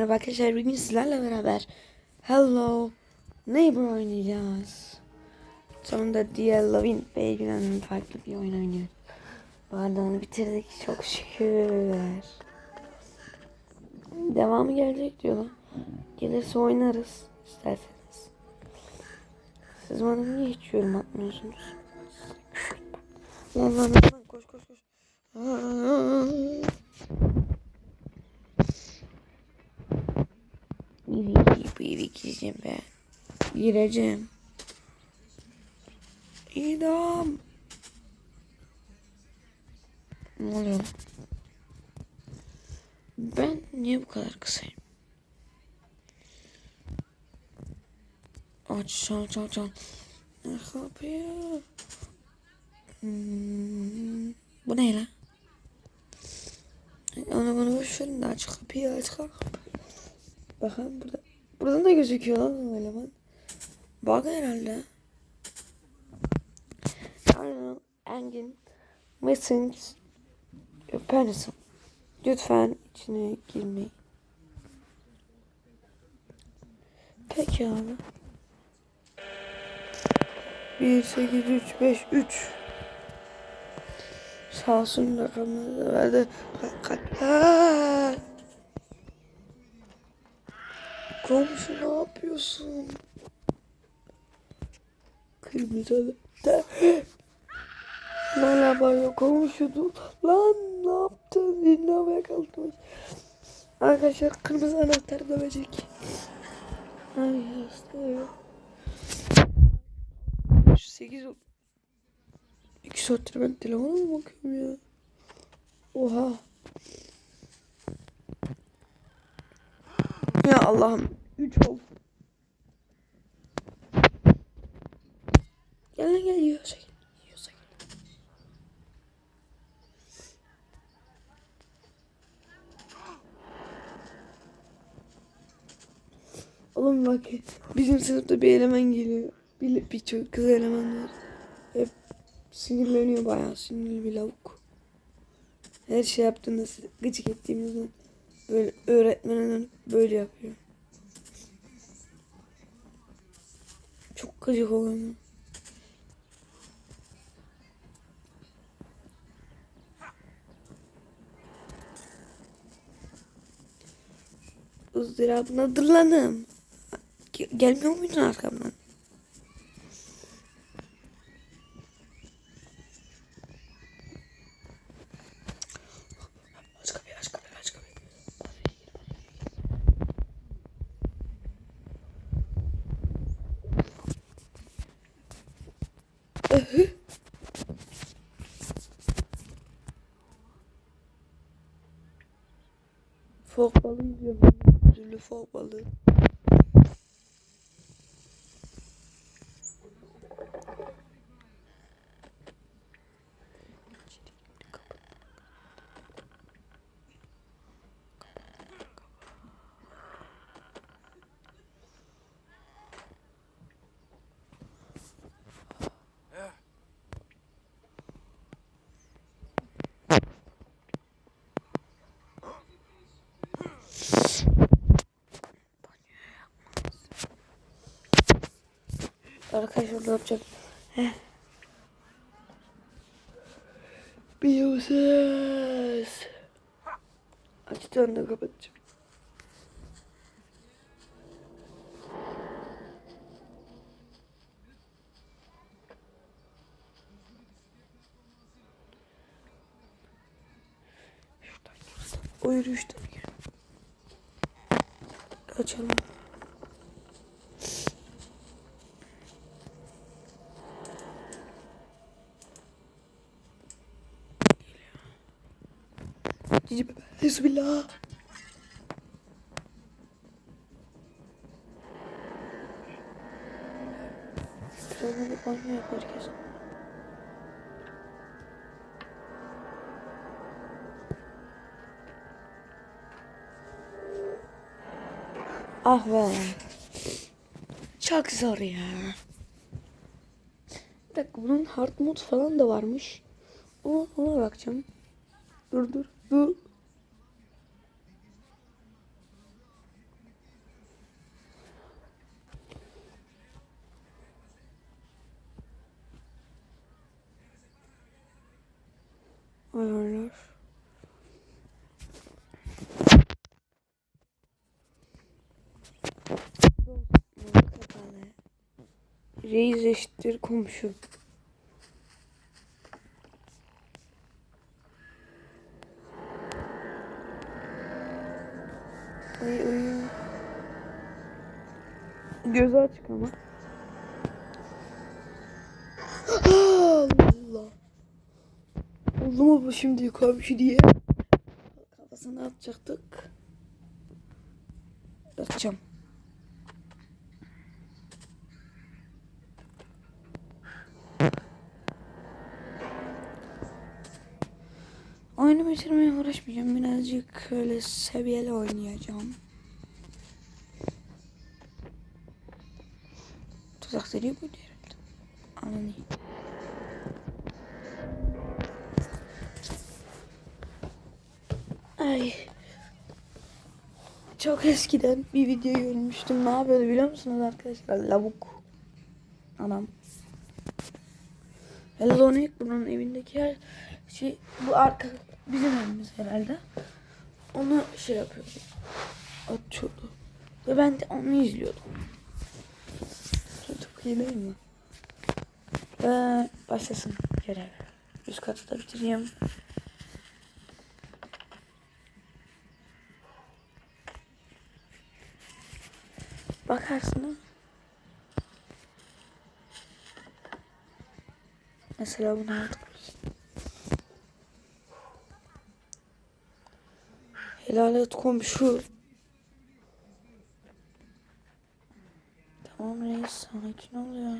Merhaba arkadaşlar bugün sizlerle beraber Hello Neighbor oynayacağız. Sonunda Dear Loving Baby'den farklı bir oyun oynuyoruz. Onu bitirdik çok şükür. Devamı gelecek diyorlar. Gelirse oynarız isterseniz. Siz bana niye hiç yorum atmıyorsunuz? Lan koş koş koş. Evi gireceğim ben. Gireceğim. İdam. Ne oluyor? Ben niye bu kadar kısayım? Aç aç aç. Aç kapıyı. Hmm, bu ne lan? Onu bunu boş verin de aç kapıyı aç kapıyı. Bakın burada. Buradan da gözüküyor lan o eleman. Bak herhalde. Arnold, Engin, Missing, Penison. Lütfen içine girmeyin. Peki abi. 1, 8, 3, 5, 3. Sağ olsun rakamları da verdi. Kalk, kalk. Komşu ne yapıyorsun? Kırmızı da. Hala bağırıyor komşu. Lan ne yaptın? Dinlemeye kalkmış. Arkadaşlar kırmızı anahtar dövecek. Ay hastayım. Şu 8 2 saattir ben telefona mı bakıyorum ya? Oha. Ya Allah'ım. 3 oldu. Gel lan gel yiyorsa gel. Yiyorsa gel. Oğlum bak bizim sınıfta bir eleman geliyor. Bir, bir çok kız eleman var. Hep sinirleniyor bayağı sinirli bir lavuk. Her şey yaptığında gıcık ettiğimizde böyle öğretmene dönüp böyle yapıyor. Çok gıcık oluyor. ızdırabına dırlanım. Ge- Gelmiyor muydun arkamdan? Aç kapıyı, aç kapıyı, aç kapıyı. Öhü. Fok balığı izliyorum. Fok balığı. Arkadaşlar ne yapacak? Heh. Ses. Açtığında kapatacağım. O yürüyüşten gir. Açalım. Bismillah. Sonra bir banyo yap herkes. Ah be. Çok zor ya. Bir dakika bunun hard mod falan da varmış. Ona, ona bakacağım. Dur dur dur. Reis eşittir komşu. Ay ay. Gözü açık ama. Allah. Oldu bu şimdi komşu diye? Kafasına atacaktık. Atacağım. Oyunu bitirmeye uğraşmayacağım. Birazcık öyle seviyeli oynayacağım. Tuzak seriyor bu herhalde. Ananı. Ay. Çok eskiden bir video görmüştüm. Ne yapıyordu biliyor musunuz arkadaşlar? Lavuk. Anam. Hellonik bunun evindeki her şey bu arka bizim evimiz herhalde. Onu şey yapıyordu. Atıyordu. Ve ben de onu izliyordum. Çok iyi değil mi? Ve başlasın görev. Üst katı da bitireyim. Bakarsın ha. Mesela bunu aldık. Helal et komşu. Tamam reis sakin ol ya.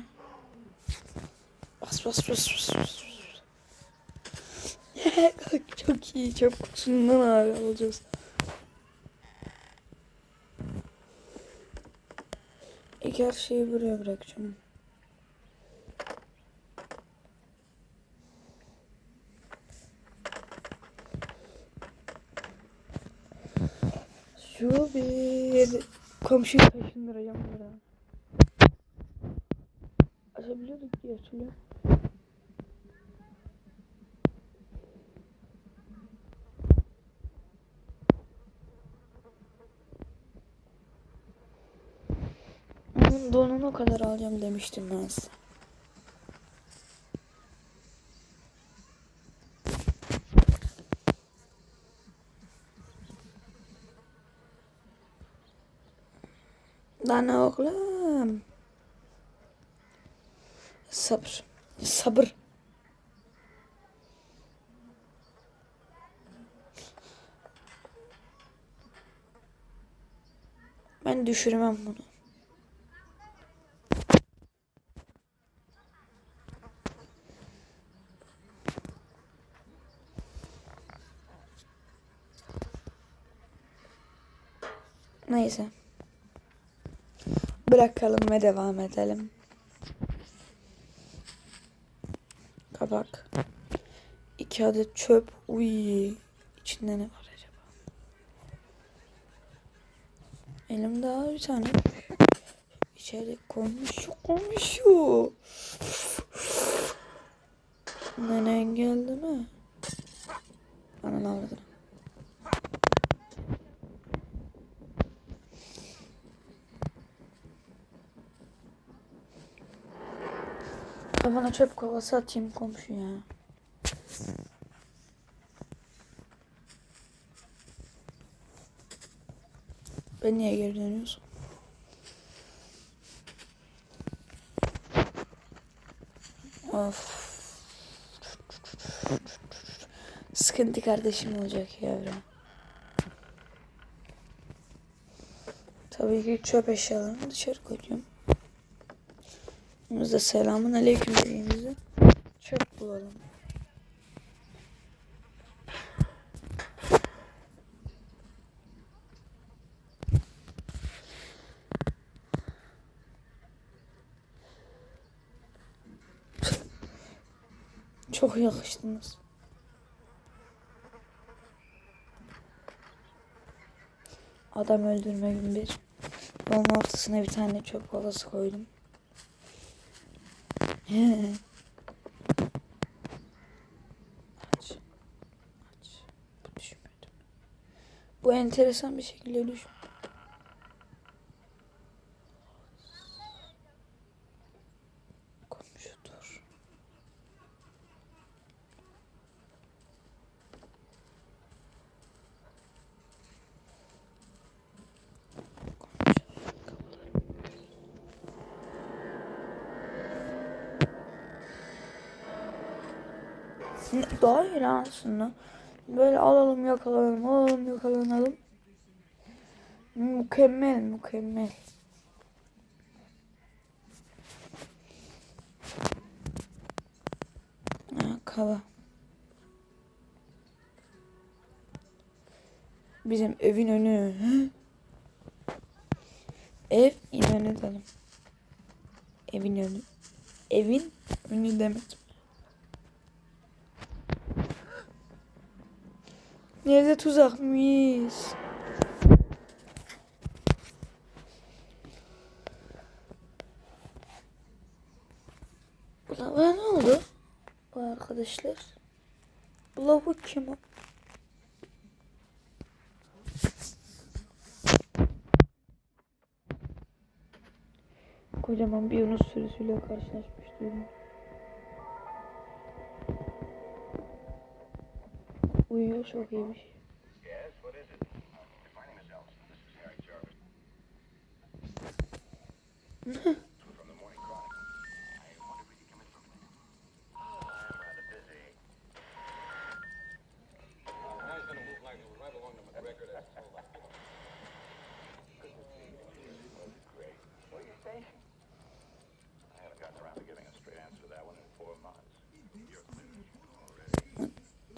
Bas bas bas bas bas. Çok iyi. Çöp kutusundan abi alacağız. İlk her şeyi buraya bırakacağım. Şu bir komşuyu taşındıracağım buraya. Açabiliyorduk diye hatırlıyorum. Onun donunu kadar alacağım demiştim ben size. Lan oğlum. Sabır. Sabır. Ben düşürmem bunu. Neyse. Bırakalım ve devam edelim. Kabak. İki adet çöp. Uy. İçinde ne var acaba? Elimde daha bir tane. İçeri koymuş koymuş. Nenen geldi mi? Ananı avradını. Kafana çöp kovası atayım komşu ya. Ben niye geri dönüyorsun? Of. Sıkıntı kardeşim olacak yavrum. Tabii ki çöp eşyalarını dışarı koyuyorum. Biz selamun aleyküm dediğimizde çöp bulalım. Çok yakıştınız. Adam öldürme gün bir. Yolun ortasına bir tane çöp kovası koydum. Aç. Aç. Bu düşmüyordu. Bu enteresan bir şekilde düş. Lan aslında. Böyle alalım yakalanalım alalım yakalanalım. Mükemmel mükemmel. Ha, kava. Bizim evin önü. Ev inanı dedim. Evin önü. Evin önü demedim. Nerede tuzakmış? Ulan bana ne oldu? Bu arkadaşlar. Bu lavuk kim? Kocaman bir yunus sürüsüyle karşılaşmış duydum. Uyuyor çok iyiymiş.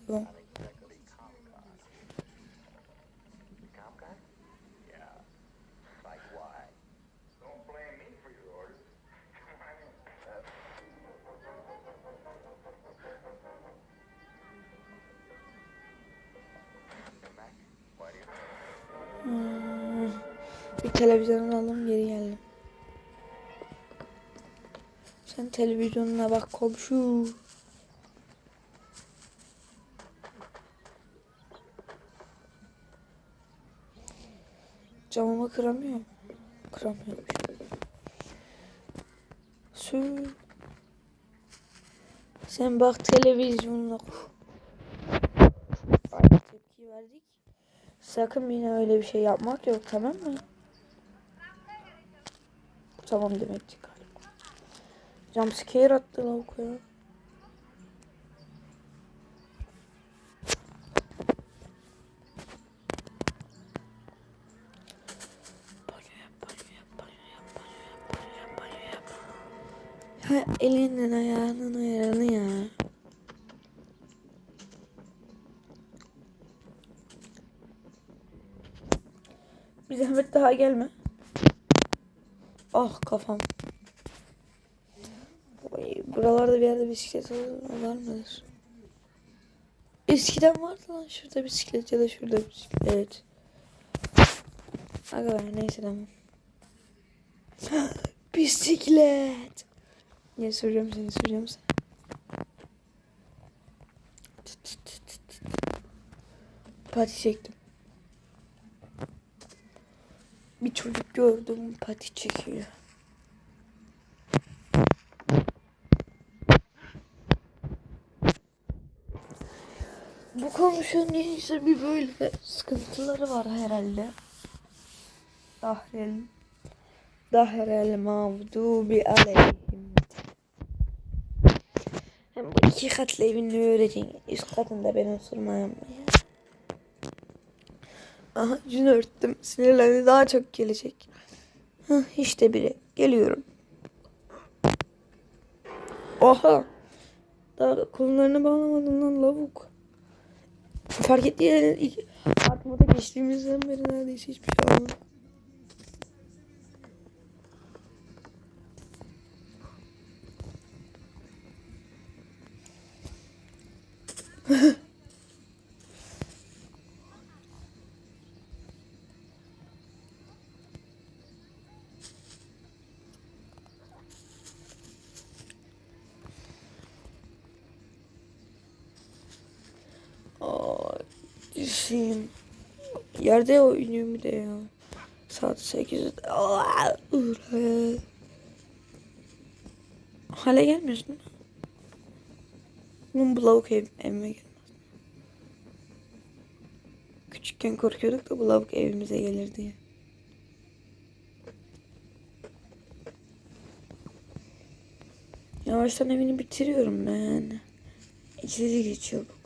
Yes, Bir televizyon aldım geri geldim. Sen televizyonuna bak komşu. Camımı kıramıyor. Kıramıyormuş. Su. Sen bak televizyonuna. Tepki verdik. Sakın yine öyle bir şey yapmak yok tamam mı? Tamam demekti galiba. Jumpscare attı lavuk ya. Ya elinden ayağının ayarını ya. Bir zahmet daha gelme. Ah kafam. Buralarda bir yerde bisiklet var mıdır? Eskiden vardı lan şurada bisiklet ya da şurada bisiklet. Aga neyse tamam. bisiklet. Ya süreceğim seni tut, tut. Pati çektim. Bir çocuk gördüm pati çekiyor. Bu komşu neyse bir böyle sıkıntıları var herhalde. Dahrel. Dahrel mağdubi aleyhim. Hem bu iki katlı evin ne öğreteceksin? Üst katında ben oturmayayım ya. Aha yüzünü örttüm. Sinirlendi daha çok gelecek. Hah işte biri. Geliyorum. Oha. Daha kollarını bağlamadın lan lavuk. Fark ettiğin ilk aklıma geçtiğimizden beri neredeyse hiçbir şey olmadı. Aa, düşeyim. Yerde oynuyorum bir de ya. Saat 8. Aa, ıı. Hala gelmiyorsun değil mi? Bunun bu lavuk ev, evime gelmez. Küçükken korkuyorduk da bu lavuk evimize gelir diye. Yavaştan evini bitiriyorum ben. İçeri geç çabuk.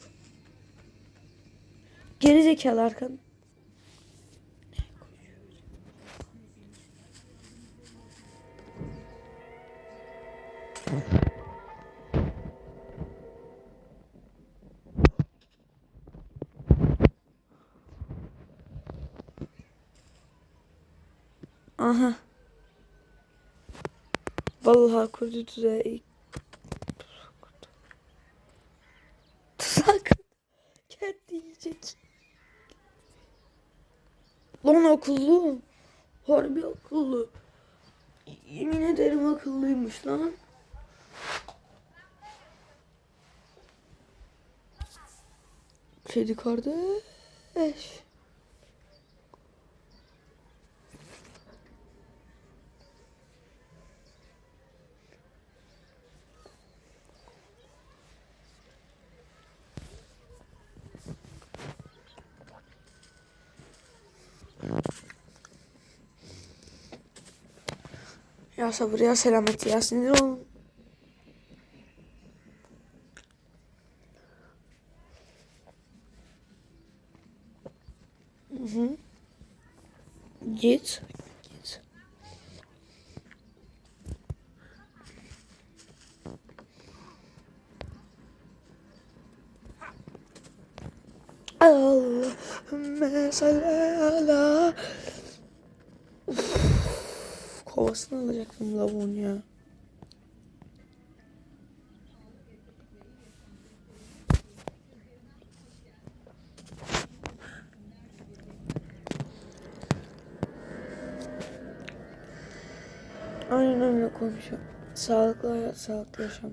Geri zekalı arkan. Aha. Vallahi kurdu tuzağı ilk. Lan akıllı. Harbi akıllı. Yemin ederim akıllıymış lan. Kedi kardeş. Ya sabır ya selamet ya alacaktım lavuğun ya. Aynen öyle komşu. Sağlıklı hayat, sağlıklı yaşam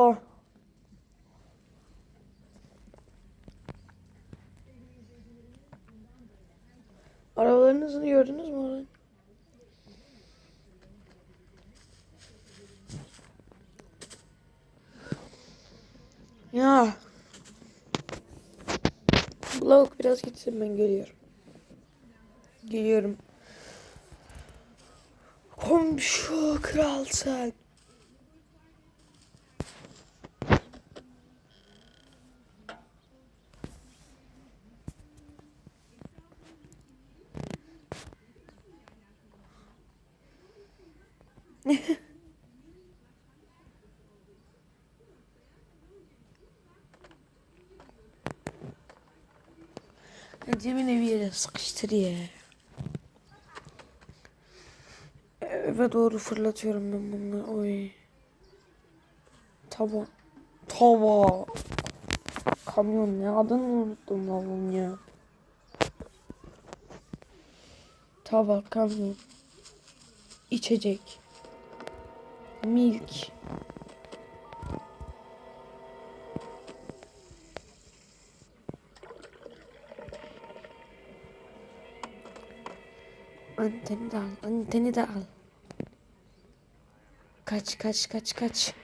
Oha. Arabalarınızı gördünüz mü? Ya. Lavuk biraz gitsin ben geliyorum. Geliyorum. Komşu kral Cemile bir yere sıkıştır ya. Eve doğru fırlatıyorum ben bunları. Oy. Tava. Tava. Kamyon ne adını unuttum lan ya. Tava, kamyon. İçecek. Milk. Anteni de al. Anteni de al. Kaç kaç kaç kaç.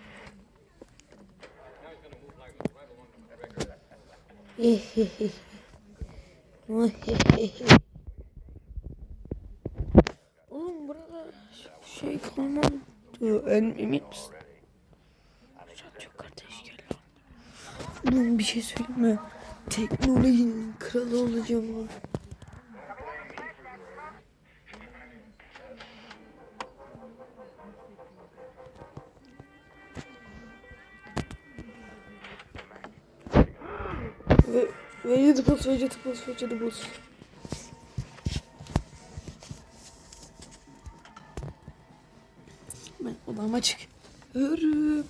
Oğlum burada şey kalmadı. Emin misin? Yok kardeş gel lan. Oğlum bir şey söyleyeyim mi? Teknolojinin kralı olacağım vegetables, vegetables. Ben odama çıkıyorum.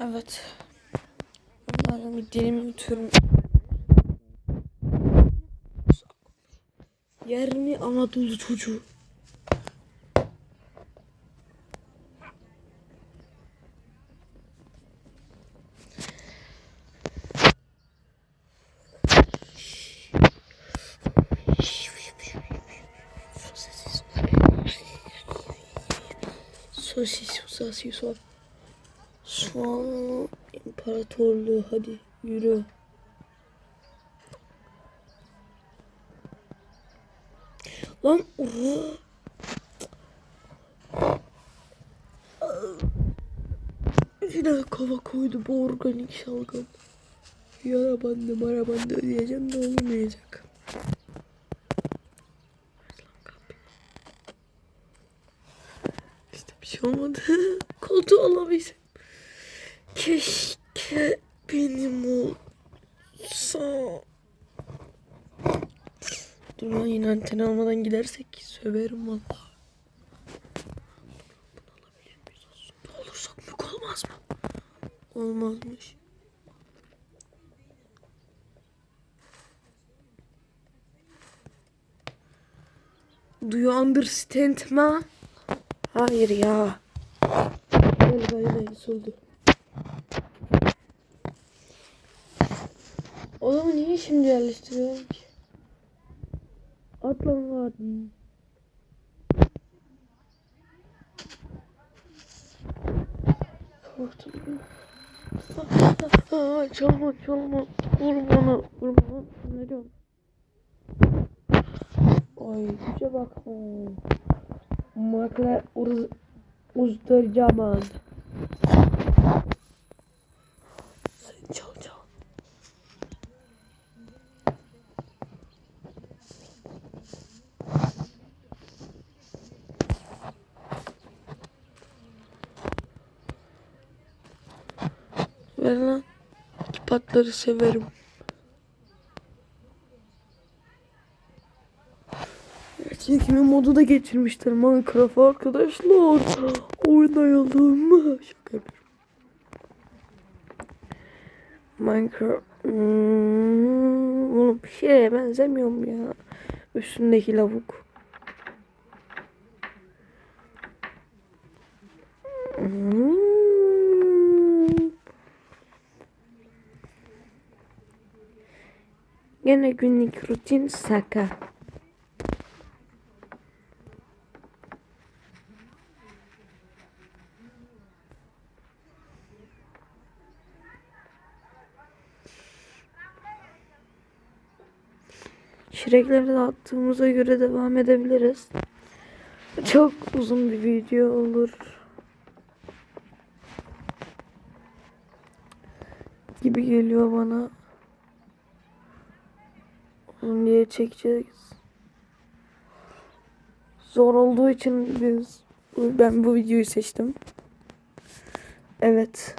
Evet. Onlarla bir dilimi yutuyorum. Yer mi Anadolu çocuğu? Sosis, sosis, sosis. Soğanlı imparatorluğu hadi yürü. Lan oha. Yine kava koydu bu organik şalgam. Yara bandı mara bandı ödeyeceğim de olmayacak. İşte bir şey olmadı. Koltuğu alabilsem. Keşke benim olsa. Dur lan yine anteni almadan gidersek söverim valla. Aslında? Olursak mı olmaz mı? Olmazmış. Do you understand ma? Hayır ya. Gel gel soldu. Adamı niye şimdi yerleştiriyorum ki? Atlan var. Korktum. Aa, çalma çalma. Vur bana. Vur bana. Ne diyorsun? Ay güce bak. Makle uz uzdıracağım. Sen çal çal. Ver lan. Patları severim. Çekimi modu da geçirmişler Minecraft arkadaşlar. Oynayalım mı? Şaka yapıyorum. Minecraft. Hmm, oğlum bir şeye benzemiyorum ya. Üstündeki lavuk. Gene günlük rutin saka. Şirekleri de attığımıza göre devam edebiliriz. Çok uzun bir video olur. Gibi geliyor bana. Diye çekeceğiz. Zor olduğu için biz ben bu videoyu seçtim. Evet.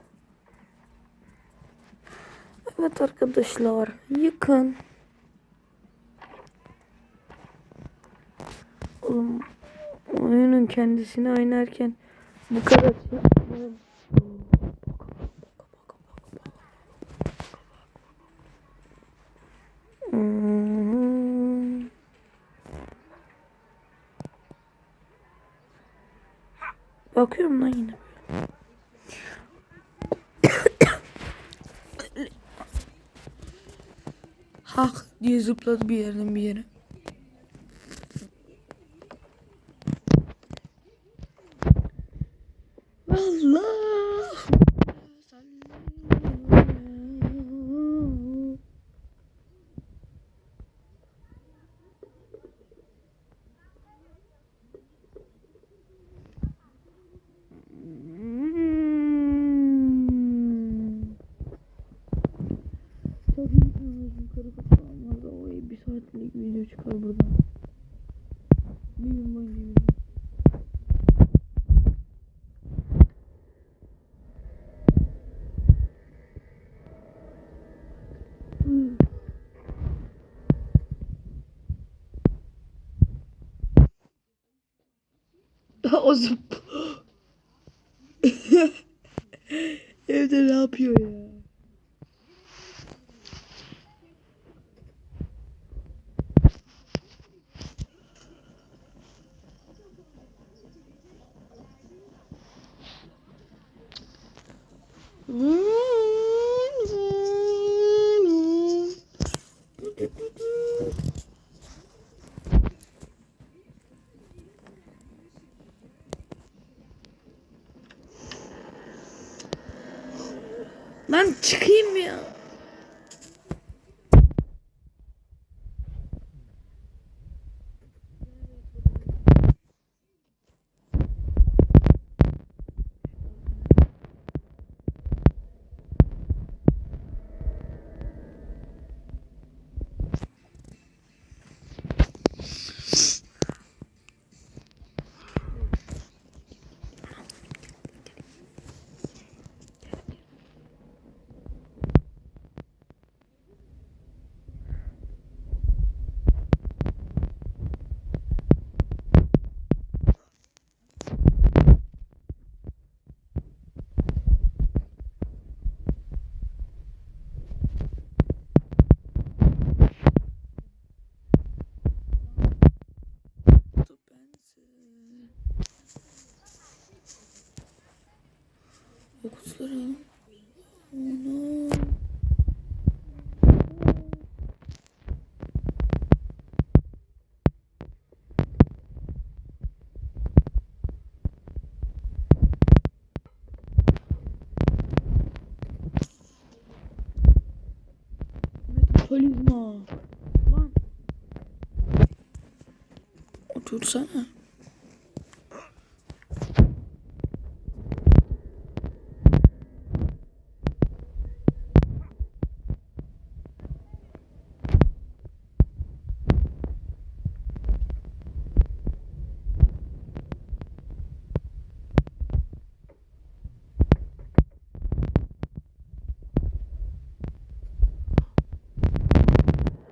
Evet arkadaşlar yıkın. Oğlum oyunun kendisini oynarken bu kadar şey Bakıyorum lan yine. Hak diye zıpladı bir yerden bir yere. Allah. Çok iyi tanıyorsun karı kafa olmaz o bir saatlik video çıkar buradan. Bir gün boyunca video. O zıp. Evde de ne yapıyor ya? Lan çıkayım ya. Okutları. Onu. Metabolizma. Lan. Otursana.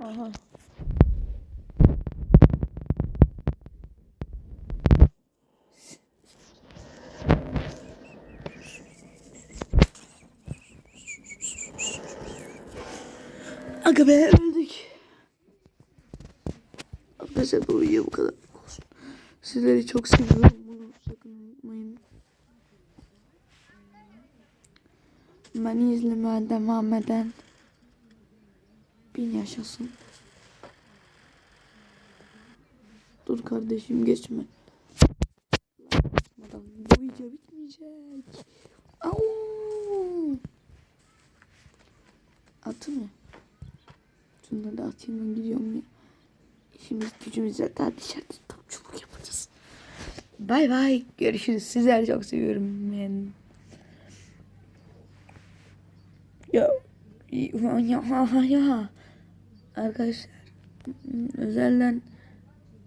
Aha. Aga be öldük. Arkadaşlar bu video bu kadar olsun. Sizleri çok seviyorum. Bunu sakın unutmayın. Beni izlemeye devam eden bin yaşasın. Dur kardeşim geçme. Adam bu video bitmeyecek. Au! Atı mı? Şunları da atayım ben gidiyorum ya. İşimiz gücümüz zaten dışarıda topçuluk yapacağız. Bay bay. Görüşürüz. Sizleri çok seviyorum ben. Ya. Ya. Ya. Arkadaşlar özelden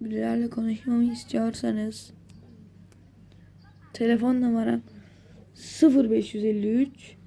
birilerle konuşmamı istiyorsanız telefon numaram 0553